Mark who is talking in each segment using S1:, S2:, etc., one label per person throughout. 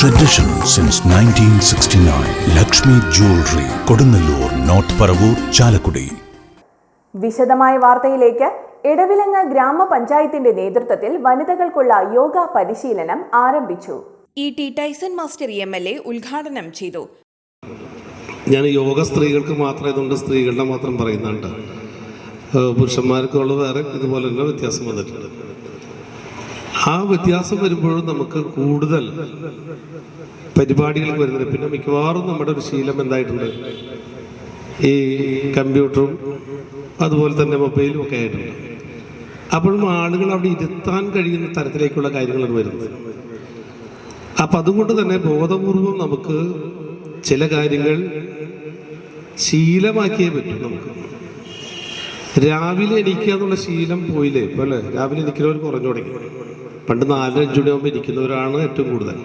S1: Tradition since 1969. Lakshmi Jewelry, Kodungallur North Paravur, Chalakudy
S2: വിശദമായ വാർത്തയിലേക്ക് ഇടവിലങ്ങ ഗ്രാമപഞ്ചായത്തിന്റെ നേതൃത്വത്തിൽ വനിതകൾക്കുള്ള യോഗ പരിശീലനം ആരംഭിച്ചു.
S3: E T Tyson master M L A ഉദ്ഘാടനം ചെയ്തു.
S4: ഞാൻ യോഗ സ്ത്രീകൾക്ക് മാത്രമേ ഇതുകൊണ്ട് സ്ത്രീകളുടെ മാത്രം പറയുന്നുണ്ട്. പുരുഷന്മാർക്കുള്ള വേറെ ഇതുപോലെ തന്നെ വ്യത്യാസം വന്നിട്ടുണ്ട്. ആ വ്യത്യാസം വരുമ്പോഴും നമുക്ക് കൂടുതൽ പരിപാടികൾ വരുന്നത് പിന്നെ മിക്കവാറും നമ്മുടെ ഒരു ശീലം എന്തായിട്ടുണ്ട്? ഈ കമ്പ്യൂട്ടറും അതുപോലെ തന്നെ മൊബൈലും ഒക്കെ ആയിട്ടുണ്ട്. അപ്പോഴും ആളുകൾ അവിടെ ഇരുത്താൻ കഴിയുന്ന തരത്തിലേക്കുള്ള കാര്യങ്ങളാണ് വരുന്നത്. അപ്പം അതുകൊണ്ട് തന്നെ ബോധപൂർവം നമുക്ക് ചില കാര്യങ്ങൾ ശീലമാക്കിയേ പറ്റും നമുക്ക്. രാവിലെ എണീക്കുക എന്നുള്ള ശീലം പോയില്ലേ? ഇപ്പോൾ അല്ലേ? രാവിലെ എണീക്കുന്നവർ കുറഞ്ഞു തുടങ്ങി. പണ്ട് നാലഞ്ച് മണിയാകുമ്പോൾ ഇരിക്കുന്നവരാണ് ഏറ്റവും കൂടുതൽ.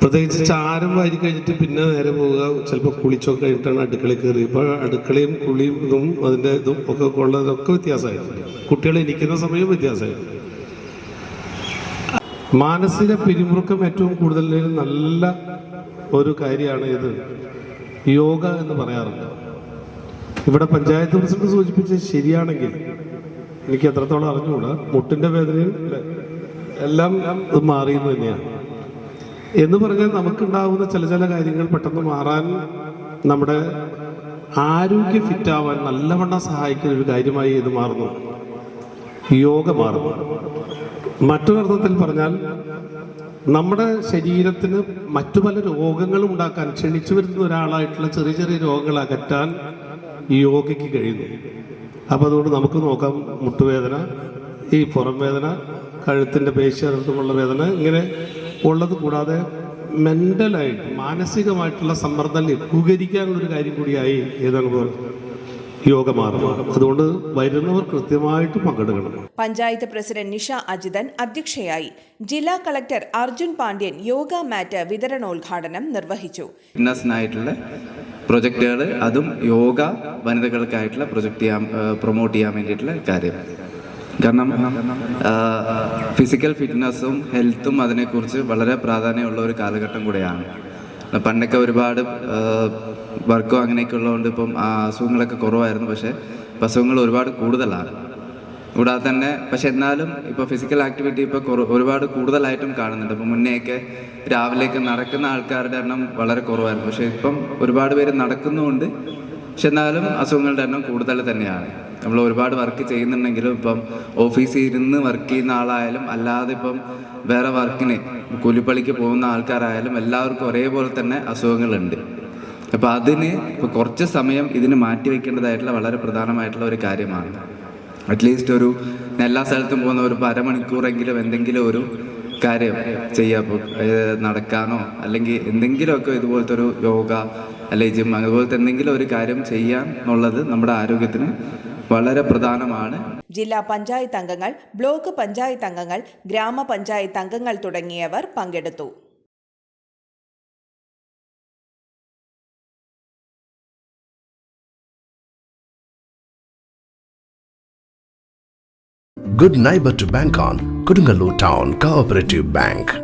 S4: പ്രത്യേകിച്ച് ചാരം വാരി കഴിഞ്ഞിട്ട് പിന്നെ നേരെ പോവുക ചിലപ്പോൾ കുളിച്ചൊക്കെ കഴിഞ്ഞിട്ടാണ് അടുക്കളയിൽ കയറി. ഇപ്പോൾ അടുക്കളയും കുളിയും ഇതും അതിന്റെ ഇതും ഒക്കെ ഉള്ളതൊക്കെ വ്യത്യാസമായിട്ടുണ്ട് കുട്ടികൾ ഇരിക്കുന്ന സമയം വ്യത്യാസമായിട്ടുണ്ട് മാനസിക പിരിമുറുക്കം ഏറ്റവും കൂടുതൽ നല്ല ഒരു കാര്യമാണ് ഇത്. യോഗ എന്ന് പറയാറുണ്ട്. ഇവിടെ പഞ്ചായത്ത് പ്രസിഡന്റ് സൂചിപ്പിച്ചത് ശരിയാണെങ്കിൽ എനിക്ക് എത്രത്തോളം അറിഞ്ഞുകൂടാ. മുട്ടിന്റെ വേദനയും എല്ലാം ഇത് മാറിയെന്ന് തന്നെയാണ്. എന്ന് പറഞ്ഞാൽ നമുക്കുണ്ടാകുന്ന ചില ചില കാര്യങ്ങൾ പെട്ടെന്ന് മാറാൻ നമ്മുടെ ആരോഗ്യം ഫിറ്റാവാൻ നല്ലവണ്ണം സഹായിക്കുന്ന ഒരു കാര്യമായി ഇത് മാറുന്നു. യോഗ മാറുന്നു. മറ്റൊരർത്ഥത്തിൽ പറഞ്ഞാൽ നമ്മുടെ ശരീരത്തിന് മറ്റു പല രോഗങ്ങളും ഉണ്ടാക്കാൻ ക്ഷണിച്ചു വരുന്ന ഒരാളായിട്ടുള്ള ചെറിയ ചെറിയ രോഗങ്ങൾ അകറ്റാൻ യോഗയ്ക്ക് കഴിയുന്നു. അപ്പോൾ അതുകൊണ്ട് നമുക്ക് നോക്കാം മുട്ടുവേദന ഈ പുറം വേദന കഴുത്തിന്റെ പേശിയർത്ഥമുള്ള വേദന ഇങ്ങനെ ഉള്ളത് കൂടാതെ മെന്റലായിട്ട് മാനസികമായിട്ടുള്ള സമ്മർദ്ദം ലഘൂകരിക്കാനുള്ളൊരു കാര്യം കൂടിയായി ഏതാണ് പോലെ യോഗ അതുകൊണ്ട് വരുന്നവർ കൃത്യമായിട്ട് പങ്കെടുക്കണം.
S3: പഞ്ചായത്ത് പ്രസിഡന്റ് നിഷ അജിതൻ അധ്യക്ഷയായി ജില്ലാ collector Arjun Pandian yoga mat വിതരണോദ്ഘാടനം നിർവഹിച്ചു.
S5: ഫിറ്റ്നസിനായിട്ടുള്ള പ്രൊജക്റ്റുകൾ അതും യോഗ വനിതകൾക്കായിട്ടുള്ള പ്രൊജക്ട് ചെയ്യാൻ പ്രൊമോട്ട് ചെയ്യാൻ വേണ്ടിയിട്ടുള്ള കാര്യം. കാരണം ഫിസിക്കൽ ഫിറ്റ്നസ്സും ഹെൽത്തും അതിനെക്കുറിച്ച് വളരെ പ്രാധാന്യമുള്ള ഒരു കാലഘട്ടം കൂടെയാണ്. പണ്ടൊക്കെ ഒരുപാട് വർക്കോ അങ്ങനെയൊക്കെ ഉള്ളതുകൊണ്ട് ഇപ്പം അസുഖങ്ങളൊക്കെ കുറവായിരുന്നു. പക്ഷേ അസുഖങ്ങൾ ഒരുപാട് കൂടുതലാണ്. കൂടാതെ തന്നെ പക്ഷെ എന്നാലും ഇപ്പോൾ ഫിസിക്കൽ ആക്ടിവിറ്റി ഇപ്പോൾ ഒരുപാട് കൂടുതലായിട്ടും കാണുന്നുണ്ട്. ഇപ്പോൾ മുന്നേയൊക്കെ രാവിലെയൊക്കെ നടക്കുന്ന ആൾക്കാരുടെ എണ്ണം വളരെ കുറവായിരുന്നു. പക്ഷേ ഇപ്പം ഒരുപാട് പേര് നടക്കുന്നുമുണ്ട് പക്ഷെ എന്നാലും അസുഖങ്ങളുടെ എണ്ണം കൂടുതൽ തന്നെയാണ്. നമ്മൾ ഒരുപാട് വർക്ക് ചെയ്യുന്നുണ്ടെങ്കിലും ഇപ്പം ഓഫീസിൽ ഇരുന്ന് വർക്ക് ചെയ്യുന്ന ആളായാലും അല്ലാതെ ഇപ്പം വേറെ വർക്കിന് കൂലിപ്പണിക്ക് പോകുന്ന ആൾക്കാരായാലും എല്ലാവർക്കും ഒരേപോലെ തന്നെ അസുഖങ്ങളുണ്ട്. അപ്പോൾ അതിന് ഇപ്പോൾ കുറച്ച് സമയം ഇതിന് മാറ്റി വെക്കേണ്ടതായിട്ടുള്ള വളരെ പ്രധാനമായിട്ടുള്ള ഒരു കാര്യമാണ്. അറ്റ്ലീസ്റ്റ് ഒരു എല്ലാ സ്ഥലത്തും പോകുന്ന ഒരു അരമണിക്കൂറെങ്കിലും എന്തെങ്കിലും ഒരു കാര്യം ചെയ്യാം ഇപ്പോൾ നടക്കാനോ അല്ലെങ്കിൽ എന്തെങ്കിലുമൊക്കെ ഇതുപോലത്തെ ഒരു യോഗ അല്ലെങ്കിൽ ജിം അതുപോലത്തെ എന്തെങ്കിലും ഒരു കാര്യം ചെയ്യാൻ എന്നുള്ളത് നമ്മുടെ ആരോഗ്യത്തിന് വളരെ പ്രധാനമാണ്.
S3: ജില്ലാ പഞ്ചായത്ത് അംഗങ്ങൾ ബ്ലോക്ക് പഞ്ചായത്ത് അംഗങ്ങൾ ഗ്രാമപഞ്ചായത്ത് അംഗങ്ങൾ തുടങ്ങിയവർ പങ്കെടുത്തു.
S6: Good neighbor to bank on, Kodungallur Town Cooperative bank